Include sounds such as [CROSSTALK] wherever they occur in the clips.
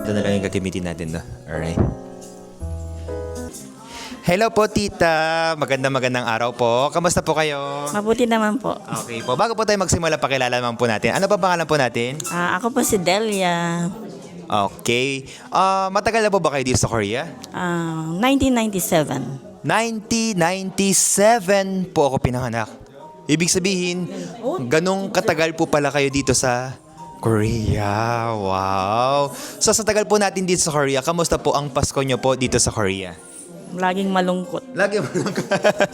Ito na lang yung gagamitin natin, no? Alright. Hello po, tita. Magandang magandang araw po. Kamusta po kayo? Mabuti naman po. Okay po. Bago po tayo magsimula, pakilala naman po natin. Ano pa pangalan po natin? Ah, ako po si Delia. Okay. Ah, matagal na po ba kayo dito sa Korea? Ah, 1997. 1997 po ako pinanganak. Ibig sabihin, ganong katagal po pala kayo dito sa Korea. Wow. So sa tagal po natin dito sa Korea, kamusta po ang Pasko nyo po dito sa Korea? Laging malungkot. Lagi malungkot.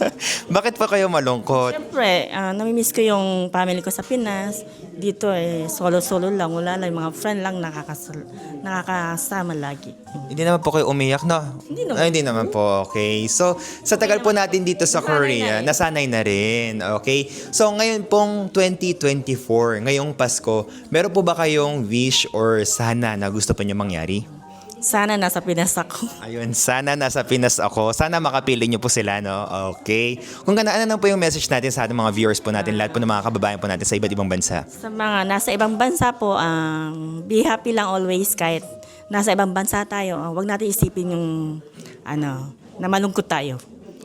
[LAUGHS] Bakit pa kayo malungkot? Siyempre, ah, namimiss ko yung family ko sa Pinas. Dito eh, solo-solo lang. Wala lang, yung mga friend lang nakakasal, nakakasama lagi. Hindi naman po kayo umiyak, no? Hindi naman. Ay, hindi naman po. Okay. So, sa tagal po natin dito sa Korea, nasanay na rin. Okay? So, ngayon pong 2024, ngayong Pasko, meron po ba kayong wish or sana na gusto pa niyo mangyari? Sana nasa Pinas ako. Ayun, sana nasa Pinas ako. Sana makapili niyo po sila, no? Okay. Kung gana, ano po yung message natin sa ating mga viewers po natin, lahat po ng mga kababayan po natin sa iba't ibang bansa? Sa mga nasa ibang bansa po, um, be happy lang always kahit nasa ibang bansa tayo. Ah, huwag natin isipin yung ano, na malungkot tayo.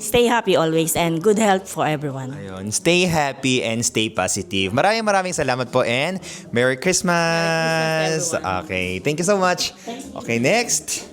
Stay happy always and good health for everyone. Ayun, stay happy and stay positive. Maraming maraming salamat po and Merry Christmas! everyone. okay, thank you so much. Okay, next.